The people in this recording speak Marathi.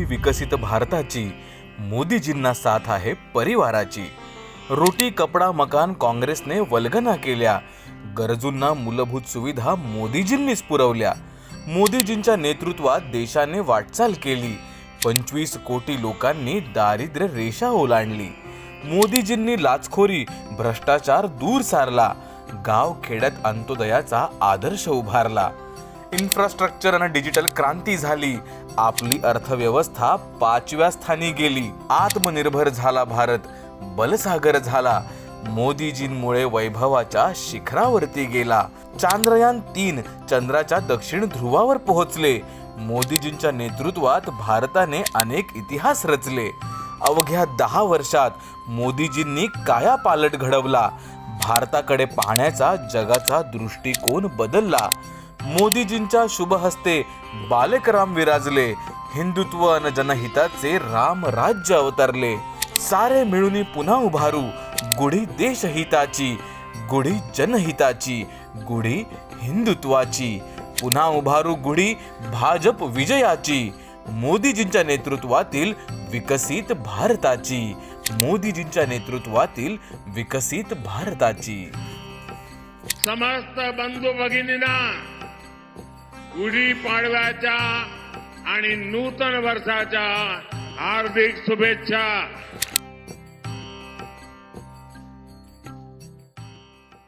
गुढी विकसित भारताची मोदीजींना साथ आहे परिवाराची. रोटी कपडा मकान काँग्रेसने वल्गना केल्या. गरजूंना मूलभूत सुविधा मोदीजींनीच पुरवल्या. मोदीजींच्या नेतृत्वात देशाने वाटचाल केली. पंचवीस कोटी लोकांनी दारिद्र्य रेषा ओलांडली. मोदीजींनी लाचखोरी भ्रष्टाचार दूर सारला. गाव खेड्यात अंत्योदयाचा आदर्श उभारला. इन्फ्रास्ट्रक्चर आणि डिजिटल क्रांती झाली. आपली अर्थव्यवस्था पाचव्या स्थानी गेली. आत्मनिर्भर झाला भारत. बलसागर झाला. मोदीजींमुळे वैभवाच्या शिखरावरती गेला. चांद्रयान तीन चंद्राच्या दक्षिण ध्रुवावर पोहोचले. मोदीजींच्या नेतृत्वात भारताने अनेक इतिहास रचले. अवघ्या दहा वर्षात मोदीजींनी काया पालट घडवला. भारताकडे पाहण्याचा जगाचा दृष्टिकोन बदलला. मोदीजींच्या शुभ हस्ते बालकराम विराजले. हिंदुत्व अन जनहिताचे राम राज्य अवतरले. सारे मिळून पुन्हा उभारू. गुढी देशहिताची गुढी जनहिताची गुढी हिंदुत्वाची. पुन्हा उभारू गुढी भाजप विजयाची. मोदीजींच्या नेतृत्वातील विकसित भारताची. मोदीजींच्या नेतृत्वातील विकसित भारताची. समस्त बंधू भगिनींना गुढीपाडव्याच्या आणि नूतन वर्षाच्या हार्दिक शुभेच्छा.